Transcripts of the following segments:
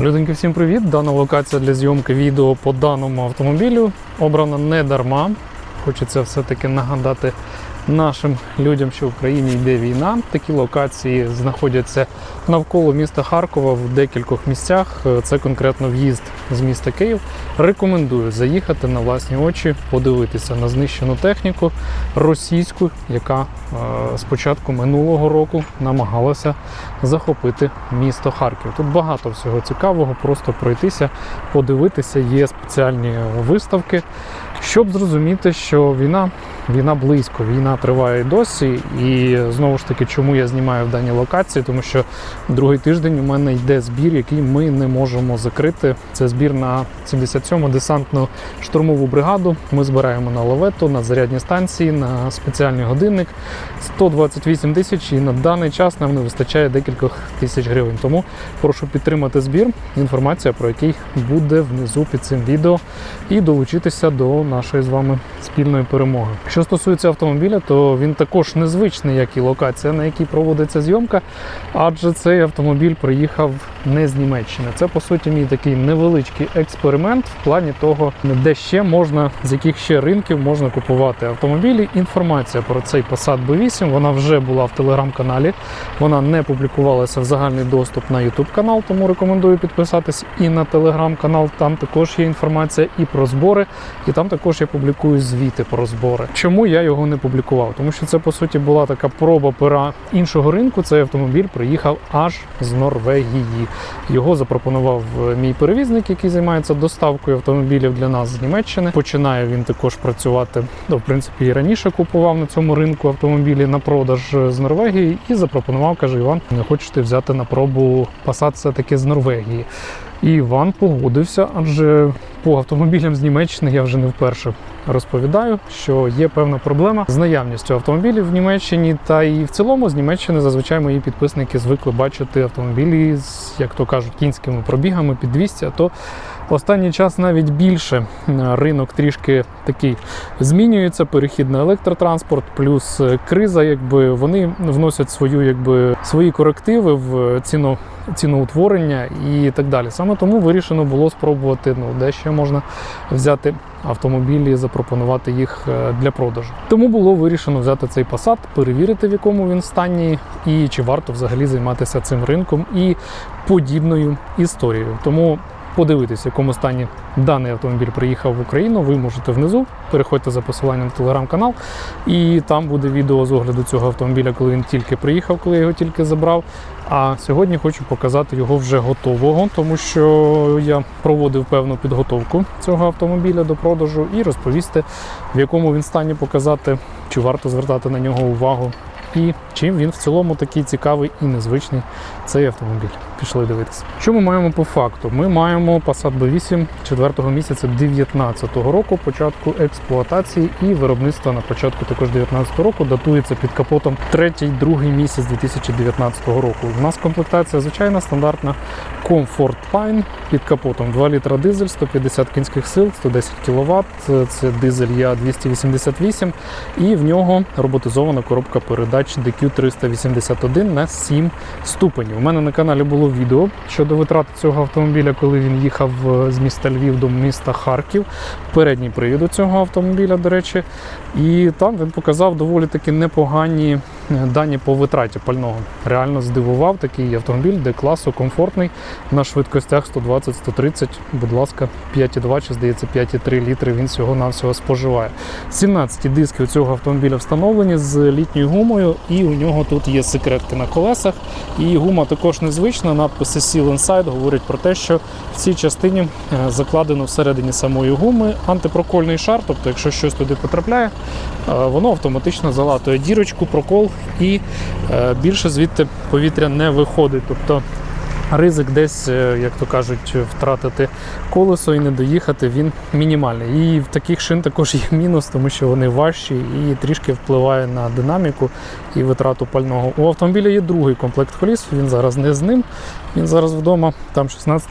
Люденьки, всім привіт! Дана локація для зйомки відео по даному автомобілю обрана не дарма. Хочеться все-таки нагадати нашим людям, що в Україні йде війна. Такі локації знаходяться навколо міста Харкова в декількох місцях. Це конкретно в'їзд з міста Київ. Рекомендую заїхати на власні очі, подивитися на знищену техніку російську, яка е, з початку минулого року намагалася захопити місто Харків. Тут багато всього цікавого, просто пройтися, подивитися. Є спеціальні виставки, щоб зрозуміти, що війна, війна близько, війна триває досі. І знову ж таки, чому я знімаю в даній локації, тому що другий тиждень у мене йде збір, який ми не можемо закрити. Це збір на 77-му десантну штурмову бригаду. Ми збираємо на лавету, на зарядні станції, на спеціальний годинник 128 тисяч. І на даний час нам не вистачає декількох тисяч гривень. Тому прошу підтримати збір. Інформація про який буде внизу під цим відео, і долучитися до нашої з вами спільної перемоги. Що стосується автомобіля, то він також незвичний, як і локація, на якій проводиться зйомка, адже цей автомобіль приїхав не з Німеччини. Це по суті мій такий невеличкий експеримент в плані того, де ще можна, з яких ще ринків можна купувати автомобілі. Інформація про цей Passat B8 вона вже була в телеграм-каналі. Вона не публікувалася в загальний доступ на YouTube канал, тому рекомендую підписатись і на телеграм-канал. Там також є інформація і про збори, і там також я публікую звіти про збори. Чому я його не публікував? Тому що це по суті була така проба пера іншого ринку. Цей автомобіль приїхав аж з Норвегії. Його запропонував е, мій перевізник, який займається доставкою автомобілів для нас з Німеччини. Починає він також працювати. Ну, в принципі, і раніше купував на цьому ринку автомобілі на продаж е, з Норвегії і запропонував, каже Іван, не хочете взяти на пробу Passat все-таки з Норвегії. І Іван погодився, адже по автомобілям з Німеччини я вже не вперше розповідаю, що є певна проблема з наявністю автомобілів в Німеччині, та і в цілому з Німеччини зазвичай мої підписники звикли бачити автомобілі з, як то кажуть, кінськими пробігами під 200, а то останній час навіть більше ринок трішки такий змінюється. Перехід на електротранспорт, плюс е, криза, якби вони вносять свою, якби свої корективи в ціну. Ціноутворення і так далі. Саме тому вирішено було спробувати, ну де ще можна взяти автомобілі, запропонувати їх е, для продажу. Тому було вирішено взяти цей Passat, перевірити, в якому він стані, і чи варто взагалі займатися цим ринком і подібною історією. Тому подивитись, в якому стані даний автомобіль приїхав в Україну, ви можете внизу. Переходьте за посиланням в телеграм-канал, і там буде відео з огляду цього автомобіля, коли він тільки приїхав, коли я його тільки забрав. А сьогодні хочу показати його вже готового, тому що я проводив певну підготовку цього автомобіля до продажу і розповісти, в якому він стані показати, чи варто звертати на нього увагу, і чим він в цілому такий цікавий і незвичний цей автомобіль. Пішли дивитися. Що ми маємо по факту? Ми маємо Passat B8 4 місяця 2019 року, початку експлуатації і виробництва на початку також 2019 року. Датується під капотом третій, другий місяць 2019 року. У нас комплектація звичайна, стандартна Comfort Line під капотом 2 літра дизель, 150 кінських сил, 110 кВт. Це дизель Я 288 і в нього роботизована коробка передач DQ381 на 7 ступенів. У мене на каналі було відео щодо витрат цього автомобіля, коли він їхав е, з міста Львів до міста Харків. Передній привід у цього автомобіля, до речі, і там він показав доволі таки непогані дані по витраті пального. Реально здивував такий автомобіль, де класу комфортний на швидкостях 120-130, будь ласка, 5,2 чи здається 5,3 літри він всього-навсього споживає. 17 диски у цього автомобіля встановлені з літньою гумою, і у нього тут є секретки на колесах. І гума також незвична. Надписи Seal Inside говорять про те, що в цій частині е, закладено всередині самої гуми антипрокольний шар, тобто, якщо щось туди потрапляє, е, воно автоматично залатує дірочку, прокол і е, більше звідти повітря не виходить. Тобто ризик десь, е, як то кажуть, втратити колесо і не доїхати, він мінімальний. І в таких шин також є мінус, тому що вони важчі і трішки впливає на динаміку і витрату пального. У автомобіля є другий комплект коліс, він зараз не з ним. Він зараз вдома, там 16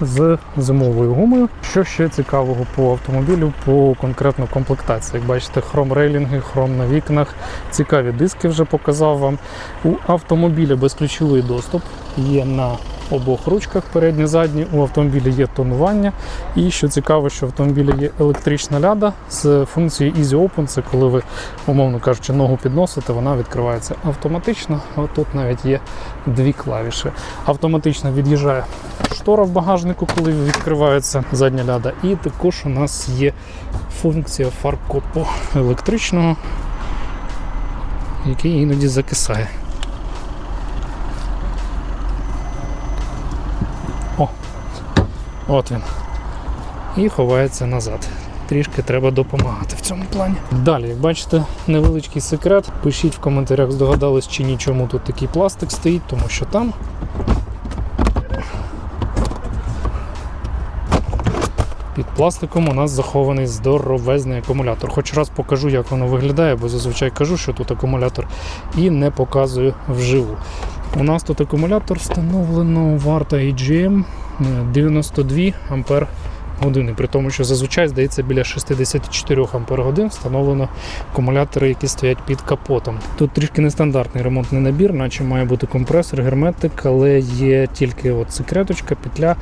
з зимовою гумою. Що ще цікавого по автомобілю, по конкретно комплектації. Як бачите, хром рейлінги, хром на вікнах, цікаві диски вже показав вам. У автомобіля безключовий доступ є на обох ручках, передні задні. У автомобіля є тонування. І що цікаво, що в автомобілі є електрична ляда з функцією Easy Open. Це коли ви, умовно кажучи, ногу підносите, вона відкривається автоматично. От тут навіть є дві клавіші. Автоматично від'їжджає штора в багажнику, коли відкривається задня ляда. І також у нас є функція фаркопу електричного, який іноді закисає. О, от він. І ховається назад. Трішки треба допомагати в цьому плані. Далі, як бачите, невеличкий секрет. Пишіть в коментарях, здогадались чи ні, чому тут такий пластик стоїть, тому що там пластиком у нас захований здоровезний акумулятор. Хоч раз покажу, як воно виглядає, бо зазвичай кажу, що тут акумулятор, і не показую вживу. У нас тут акумулятор встановлено варта AGM 92 ампер години, при тому, що зазвичай здається біля 64 ампер годин встановлено акумулятори, які стоять під капотом. Тут трішки нестандартний ремонтний набір, наче має бути компресор, герметик, але є тільки от секреточка, петля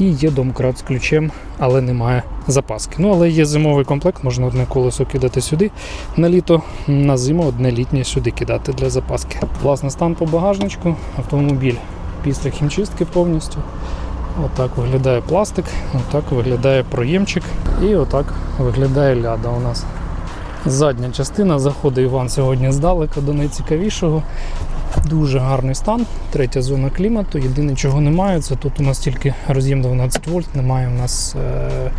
і є домкрат з ключем, але немає запаски. Ну але є зимовий комплект, можна одне колесо кидати сюди на літо, на зиму одне літнє сюди кидати для запаски. Власне, стан по багажничку, автомобіль після хімчистки повністю. Отак виглядає пластик, отак виглядає проємчик і отак виглядає ляда у нас. Задня частина, заходить Іван сьогодні здалека до найцікавішого. Дуже гарний стан, третя зона клімату. Єдине, чого немає, це тут у нас тільки роз'єм 12 вольт, немає у нас. Е...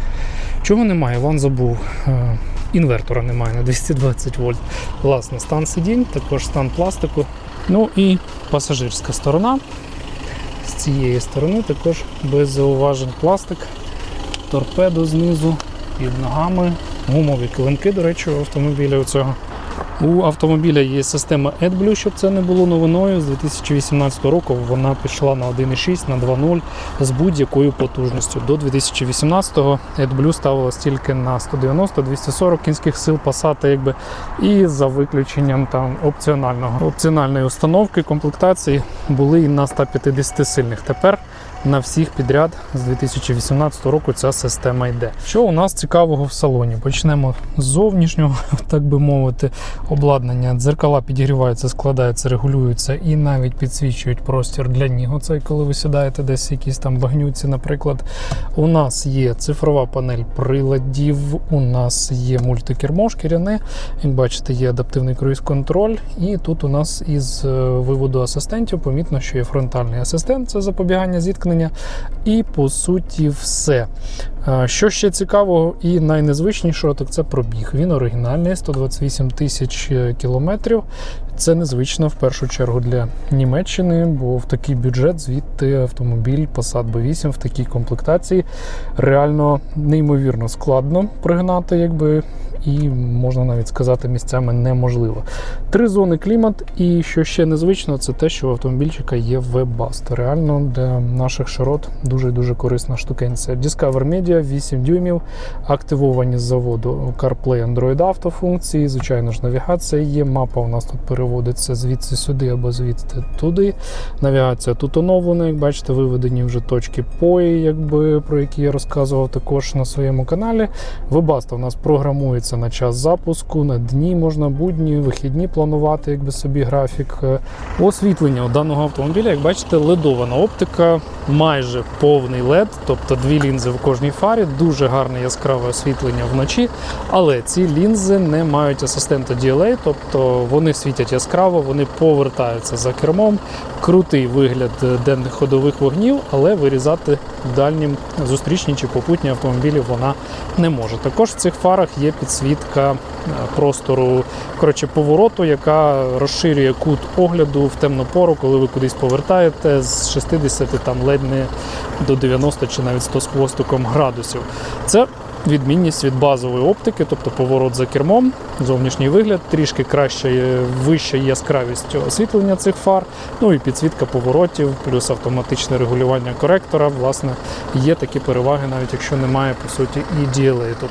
Чого немає? Іван забув. Е... Інвертора немає на 220 вольт. Власне, стан сидінь, також стан пластику. Ну і пасажирська сторона. З цієї сторони також без зауважень пластик, торпедо знизу, під ногами, гумові килимки, до речі, у автомобіля у цього. У автомобіля є система AdBlue, щоб це не було новиною. З 2018 року вона пішла на 1.6, на 2.0 з будь-якою потужністю. До 2018-го AdBlue ставилась тільки на 190-240 кінських сил Passat, якби, і за виключенням там опціонального опціональної установки комплектації були і на 150 сильних. Тепер на всіх підряд з 2018 року ця система йде. Що у нас цікавого в салоні? Почнемо з зовнішнього, так би мовити, обладнання. Дзеркала підігріваються, складаються, регулюються і навіть підсвічують простір для ніг. Оце коли ви сідаєте десь якісь там багнюці, наприклад. У нас є цифрова панель приладів, у нас є мультикермо шкіряне. Як бачите, є адаптивний круїз-контроль, і тут у нас із е, виводу асистентів помітно, що є фронтальний асистент, це запобігання зіткнення. І по суті, все. Е, Що ще цікавого і найнезвичнішого, так це пробіг. Він оригінальний 128 тисяч е, кілометрів. Це незвично в першу чергу для Німеччини, бо в такий бюджет звідти автомобіль Passat B8 в такій комплектації реально неймовірно складно пригнати, якби. І можна навіть сказати, місцями неможливо. Три зони клімат, і що ще незвично, це те, що у автомобільчика є веб-баст. Реально для наших широт дуже дуже корисна штукенція. Discover Media 8 дюймів, активовані з заводу CarPlay Android Auto функції. Звичайно ж, навігація є. Мапа у нас тут переводиться звідси сюди або звідти туди. Навігація тут оновлена, як бачите, виведені вже точки пої, якби про які я розказував також на своєму каналі. Webasto у нас програмується на час запуску, на дні можна будні, вихідні планувати, якби собі графік. Е, Освітлення у даного автомобіля, як бачите, ледована оптика, майже повний LED, тобто дві лінзи в кожній фарі, дуже гарне яскраве освітлення вночі. Але ці лінзи не мають асистента DLA, тобто вони світять яскраво, вони повертаються за кермом. Крутий вигляд денних ходових вогнів, але вирізати дальнім зустрічні чи попутні автомобілі вона не може. Також в цих фарах є підсвітка е, простору коротше, повороту, яка розширює кут огляду в темну пору, коли ви кудись повертаєте з 60 там ледь не до 90 чи навіть 100 з хвостиком градусів. Це відмінність від базової оптики, тобто поворот за кермом, зовнішній вигляд, трішки краще, е, вища яскравість освітлення цих фар, ну і підсвітка поворотів, плюс автоматичне регулювання коректора. Власне, є такі переваги, навіть якщо немає по суті і DLA тут.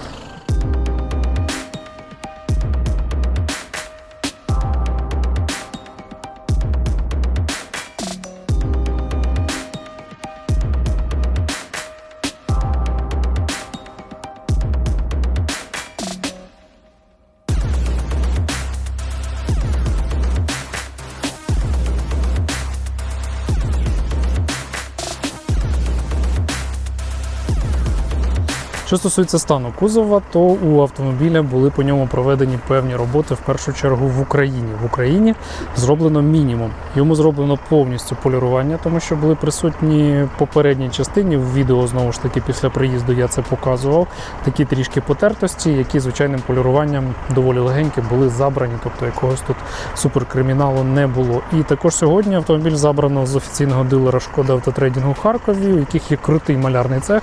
Що стосується стану кузова, то у автомобіля були по ньому проведені певні роботи в першу чергу в Україні. В Україні зроблено мінімум. Йому зроблено повністю полірування, тому що були присутні в попередній частині. В відео знову ж таки після приїзду я це показував. Такі трішки потертості, які звичайним поліруванням доволі легенькі були забрані, тобто якогось тут суперкриміналу не було. І також сьогодні автомобіль забрано з офіційного дилера Шкода автотрейдингу Харкові, у яких є крутий малярний цех,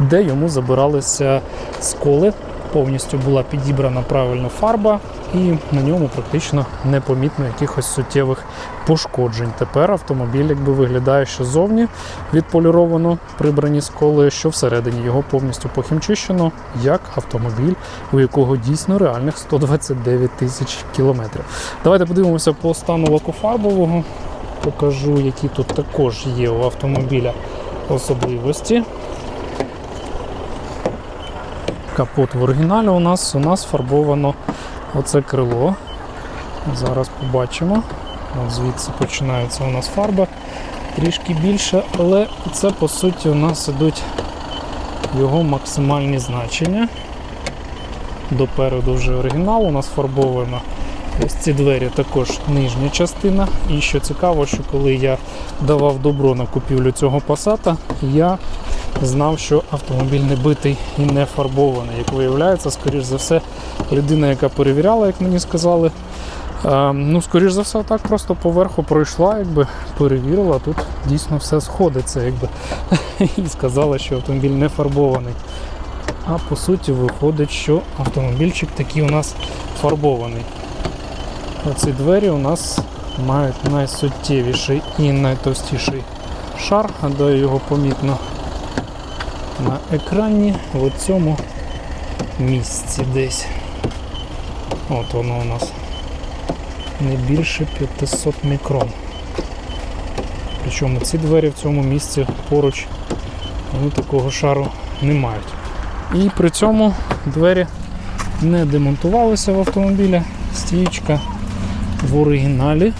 де йому забиралися сколи. Повністю була підібрана правильно фарба, і на ньому практично непомітно якихось суттєвих пошкоджень. Тепер автомобіль якби виглядає, що зовні відполіровано прибрані сколи, що всередині його повністю похімчищено, як автомобіль, у якого дійсно реальних 129 тисяч кілометрів. Давайте подивимося по стану лакофарбового. Покажу, які тут також є у автомобіля особливості. Капот в оригіналі у нас у нас фарбовано оце крило. Зараз побачимо. От звідси починається у нас фарба трішки більше, але це по суті у нас ідуть його максимальні значення. Допереду вже оригінал, у нас фарбовано ось ці двері також нижня частина. І що цікаво, що коли я давав добро на купівлю цього пасата, я знав, що автомобіль не битий і не фарбований. Як виявляється, скоріш за все, людина, яка перевіряла, як мені сказали, е, ну, скоріш за все, так просто поверху пройшла, якби перевірила, тут дійсно все сходиться, якби і сказала, що автомобіль не фарбований. А по суті виходить, що автомобільчик такий у нас фарбований. Оці двері у нас мають найсуттєвіший і найтовстіший шар, гадаю, його помітно на екрані в цьому місці десь. От воно у нас не більше 500 мікрон. Причому ці двері в цьому місці поруч вони такого шару не мають. І при цьому двері не демонтувалися в автомобілі, стіючка в оригіналі,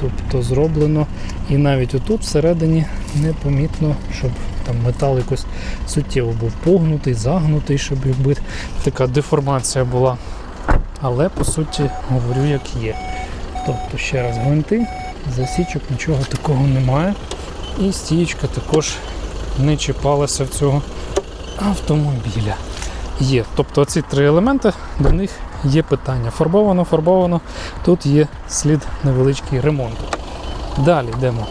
тобто зроблено і навіть отут всередині непомітно, щоб там метал якось суттєво був погнутий, загнутий, щоб якби така деформація була. Але по суті говорю, як є. Тобто, ще раз гвинти, засічок нічого такого немає. І стієчка також не чіпалася в цього автомобіля. Є. Тобто ці три елементи, до них є питання. Фарбовано, фарбовано, тут є слід невеличкий ремонту. Далі йдемо.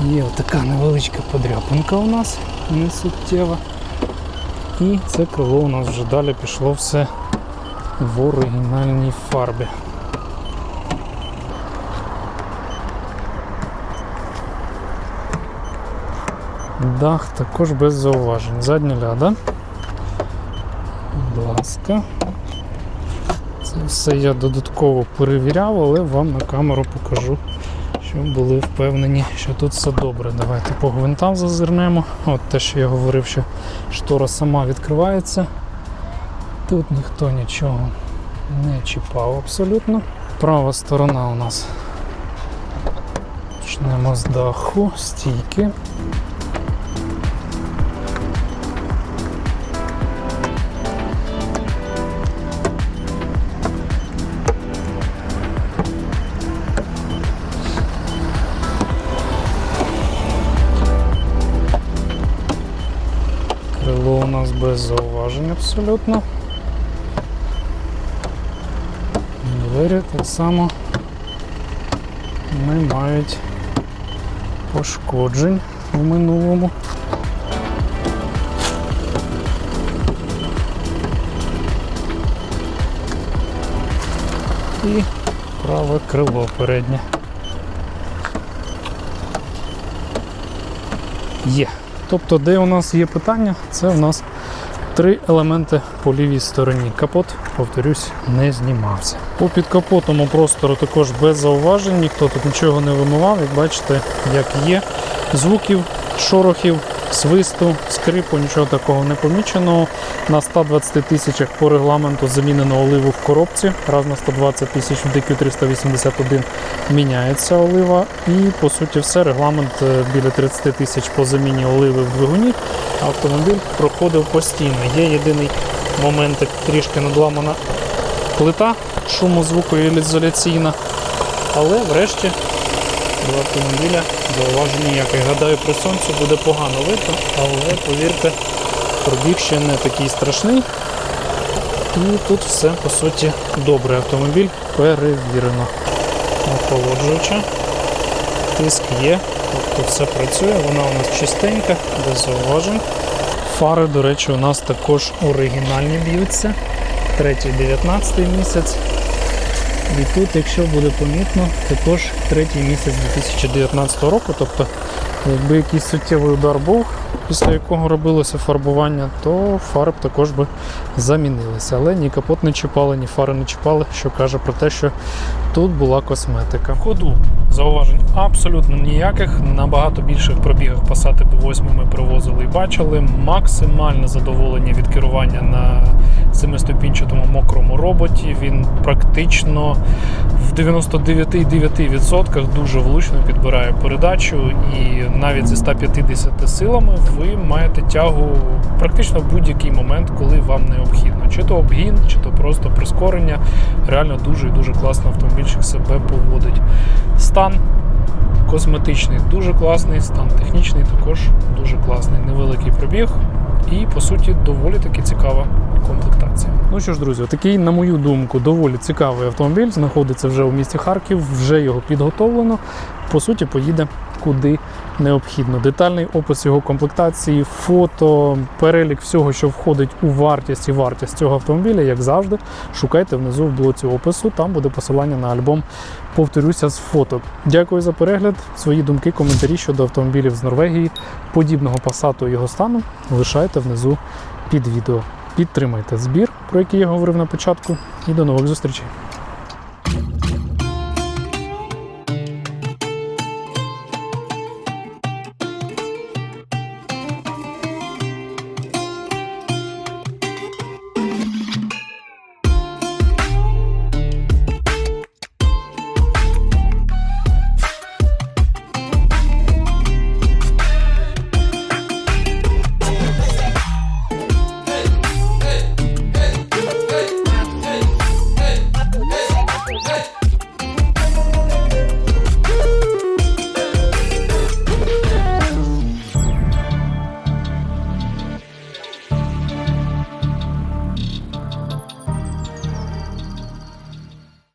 Є така невеличка подряпинка у нас, не суттєва. І це крило у нас вже далі пішло все в оригінальній фарбі. Дах також без зауважень. Задня ляда. Будь ласка. Це все я додатково перевіряв, але вам на камеру покажу, щоб були впевнені, що тут все добре. Давайте по гвинтам зазирнемо. От те, що я говорив, що штора сама відкривається. Тут ніхто нічого не чіпав абсолютно. Права сторона у нас. Почнемо з даху, стійки. без зауважень абсолютно. Двері так само не мають пошкоджень у минулому. І праве крило переднє. Є. Тобто, де у нас є питання, це у нас три елементи по лівій стороні. Капот, повторюсь, не знімався. По підкапотному простору також без зауважень, ніхто тут нічого не вимивав. Як бачите, як є. Звуків, шорохів, свисту, скрипу, нічого такого не помічено. На 120 тисячах по регламенту замінено оливу в коробці. Раз на 120 тисяч в DQ381 міняється олива. І по суті все. Регламент е, біля 30 тисяч по заміні оливи в двигуні. Автомобіль проходив постійно. Є єдиний моментик, трішки надламана плита шумозвукоізоляційна. Але врешті до автомобіля зауважень ніяких. Гадаю, при сонці буде погано видно, але повірте, пробіг ще не такий страшний. І тут все по суті добре. Автомобіль перевірено. Охолоджуюча. Тиск є, тобто все працює, вона у нас чистенька, без зауважень. Фари, до речі, у нас також оригінальні б'ються. Третій 19 місяць. І тут, якщо буде помітно, також третій місяць 2019 року. Тобто, якби якийсь суттєвий удар був, після якого робилося фарбування, то фари б також би замінилися. Але ні капот не чіпали, ні фари не чіпали, що каже про те, що тут була косметика. Ходу зауважень абсолютно ніяких. На багато більших пробігах Passat B8 ми привозили і бачили. Максимальне задоволення від керування на семиступінчатому мокрому роботі. Він практично в 99,9% дуже влучно підбирає передачу, і навіть зі 150 силами ви маєте тягу практично в будь-який момент, коли вам необхідно. Чи то обгін, чи то просто прискорення. Реально дуже і дуже класно автомобільчик себе поводить. Стан косметичний дуже класний, стан технічний також дуже класний. Невеликий пробіг і, по суті, доволі таки цікава комплектація. Ну що ж, друзі, такий, на мою думку, доволі цікавий автомобіль. Знаходиться вже у місті Харків, вже його підготовлено. По суті, поїде куди необхідно. Детальний опис його комплектації, фото, перелік всього, що входить у вартість і вартість цього автомобіля, як завжди, шукайте внизу в блоці опису. Там буде посилання на альбом. Повторюся з фото. Дякую за перегляд. Свої думки, коментарі щодо автомобілів з Норвегії, подібного пасату його стану лишайте внизу під відео. Підтримайте збір, про який я говорив на початку, і до нових зустрічей.